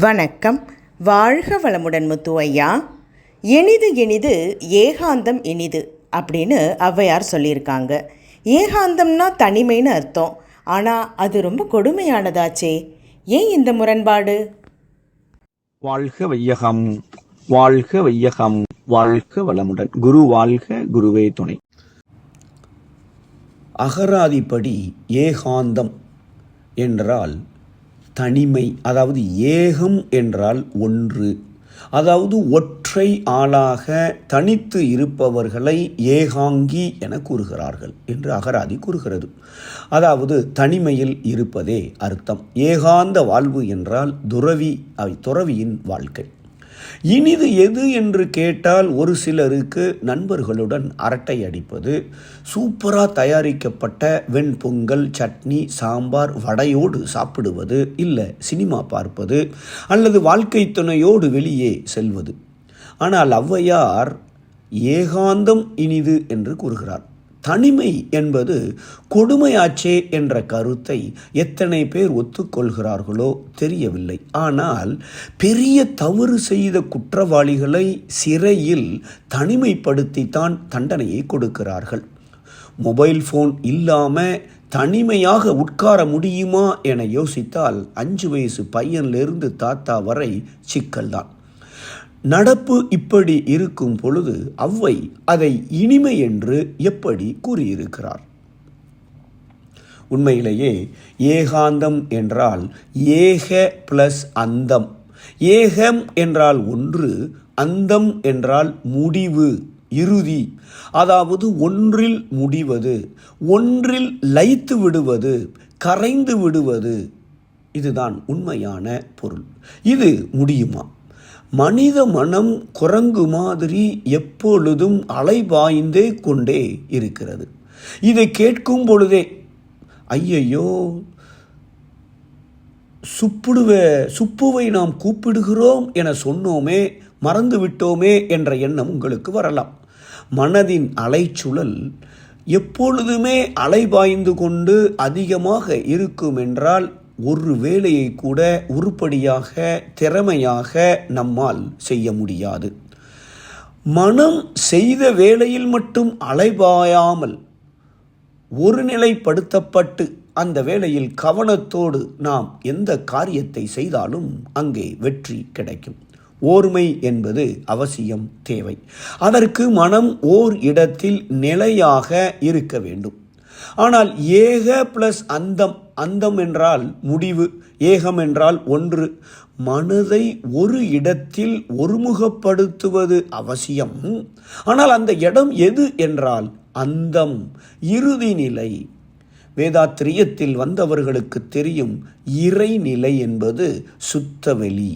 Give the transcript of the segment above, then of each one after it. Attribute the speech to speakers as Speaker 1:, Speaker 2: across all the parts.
Speaker 1: வணக்கம். வாழ்க வளமுடன் முத்து ஐயா இனிது இனிது ஏகாந்தம் இனிது அப்படின்னு ஔவையார் சொல்லியிருக்காங்க. ஏகாந்தம்னா தனிமைன்னு அர்த்தம். ஆனால் அது ரொம்ப கொடுமையானதாச்சே. ஏன் இந்த முரண்பாடு?
Speaker 2: வாழ்க வையகம் வாழ்க வையகம் வாழ்க வளமுடன். குரு வாழ்க குருவே துணை. அகராதிப்படி ஏகாந்தம் என்றால் தனிமை அதாவது ஏகம் என்றால் ஒன்று. அதாவது ஒற்றை ஆளாக தனித்து இருப்பவர்களை ஏகாங்கி என கூறுகிறார்கள் என்று அகராதி கூறுகிறது. அதாவது தனிமையில் இருப்பதே அர்த்தம். ஏகாந்த வாழ்வு என்றால் துறவி அவை துறவியின் வாழ்க்கை. இனிது எது என்று கேட்டால் ஒரு சிலருக்கு நண்பர்களுடன் அரட்டை அடிப்பது சூப்பராக தயாரிக்கப்பட்ட வெண்பொங்கல் சட்னி சாம்பார் வடையோடு சாப்பிடுவது இல்லை சினிமா பார்ப்பது அல்லது வாழ்க்கை துணையோடு வெளியே செல்வது. ஆனால் ஔவையார் ஏகாந்தம் இனிது என்று கூறுகிறார். தனிமை என்பது கொடுமையாச்சே என்ற கருத்தை எத்தனை பேர் ஒத்துக்கொள்கிறார்களோ தெரியவில்லை. ஆனால் பெரிய தவறு செய்த குற்றவாளிகளை சிறையில் தனிமைப்படுத்தித்தான் தண்டனையை கொடுக்கிறார்கள். மொபைல் ஃபோன் இல்லாமல் தனிமையாக உட்கார முடியுமா என யோசித்தால் அஞ்சு வயசு பையனிலிருந்து தாத்தா வரை சிக்கல்தான். நடப்பு இப்படி இருக்கும் பொழுது அவ்வை அதை இனிமை என்று எப்படி கூறியிருக்கிறார்? உண்மையிலேயே ஏகாந்தம் என்றால் ஏக பிளஸ் அந்தம். ஏகம் என்றால் ஒன்று அந்தம் என்றால் முடிவு இறுதி. அதாவது ஒன்றில் முடிவது ஒன்றில் லயித்து விடுவது கரைந்து விடுவது. இதுதான் உண்மையான பொருள். இது முடியுமா? மனித மனம் குரங்கு மாதிரி எப்பொழுதும் அலைபாய்ந்தே கொண்டே இருக்கிறது. இதை கேட்கும் பொழுதே ஐயையோ சுப்புடுவ சுப்புவை நாம் கூப்பிடுகிறோம் என சொன்னோமே மறந்து விட்டோமே என்ற எண்ணம் உங்களுக்கு வரலாம். மனதின் அலைச்சுழல் எப்பொழுதுமே அலைபாய்ந்து கொண்டு அதிகமாக இருக்கும் என்றால் ஒரு வேலையை கூட உருப்படியாக திறமையாக நம்மால் செய்ய முடியாது. மனம் செய்த வேலையில் மட்டும் அலைபாயாமல் ஒருநிலைப்படுத்தப்பட்டு அந்த வேளையில் கவனத்தோடு நாம் எந்த காரியத்தை செய்தாலும் அங்கே வெற்றி கிடைக்கும். ஓர்மை என்பது அவசியம் தேவை. அதற்கு மனம் ஓர் இடத்தில் நிலையாக இருக்க வேண்டும். ஆனால் ஏக பிளஸ் அந்தம் அந்தம் என்றால் முடிவு ஏகம் என்றால் ஒன்று. மனதை ஒரு இடத்தில் ஒருமுகப்படுத்துவது அவசியம். ஆனால் அந்த இடம் எது என்றால் அந்தம் இறுதி நிலை. வேதாத்திரியத்தில் வந்தவர்களுக்கு தெரியும் இறைநிலை என்பது சுத்தவெளி.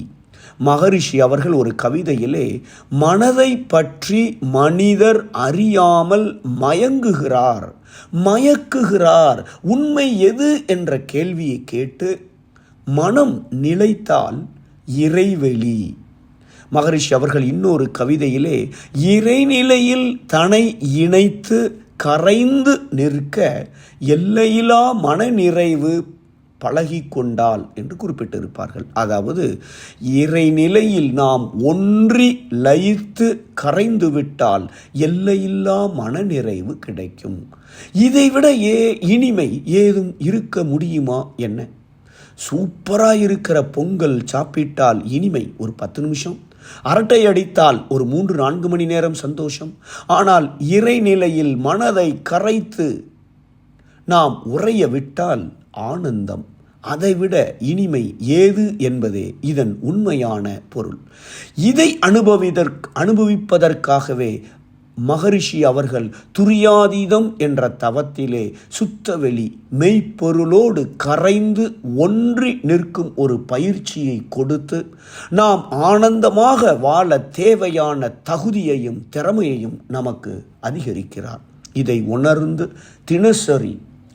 Speaker 2: மகரிஷி அவர்கள் ஒரு கவிதையிலே மனதை பற்றி மனிதர் அறியாமல் மயங்குகிறார் மயக்குகிறார். உண்மை எது? என்ற கேள்வியை கேட்டு மனம் நிலைத்தால் இறைவெளி. மகரிஷி அவர்கள் இன்னொரு கவிதையிலே இறைநிலையில் தன்னை இணைத்து கரைந்து நிற்க எல்லையிலா மனநிறைவு பழகி கொண்டால் என்று குறிப்பிட்டிருப்பார்கள். அதாவது இறைநிலையில் நாம் ஒன்றி லயித்து கரைந்து விட்டால் எல்லையில்லா மனநிறைவு கிடைக்கும். இதைவிட ஏ இனிமை ஏதும் இருக்க முடியுமா என்ன? சூப்பராக இருக்கிற பொங்கல் சாப்பிட்டால் இனிமை ஒரு பத்து நிமிஷம். அரட்டை அடித்தால் ஒரு மூன்று நான்கு மணி நேரம் சந்தோஷம். ஆனால் இறைநிலையில் மனதை கரைத்து நாம் உறைய விட்டால் ஆனந்தம். அதைவிட இனிமை ஏது என்பதே இதன் உண்மையான பொருள். இதை அனுபவிதற்கு அனுபவிப்பதற்காகவே மகரிஷி அவர்கள் துரியாதீதம் என்ற தவத்திலே சுத்தவெளி மெய்ப்பொருளோடு கரைந்து ஒன்றி நிற்கும் ஒரு பயிற்சியை கொடுத்து நாம் ஆனந்தமாக வாழ தேவையான தகுதியையும் திறமையையும் நமக்கு அதிகரிக்கிறார். இதை உணர்ந்து தினசரி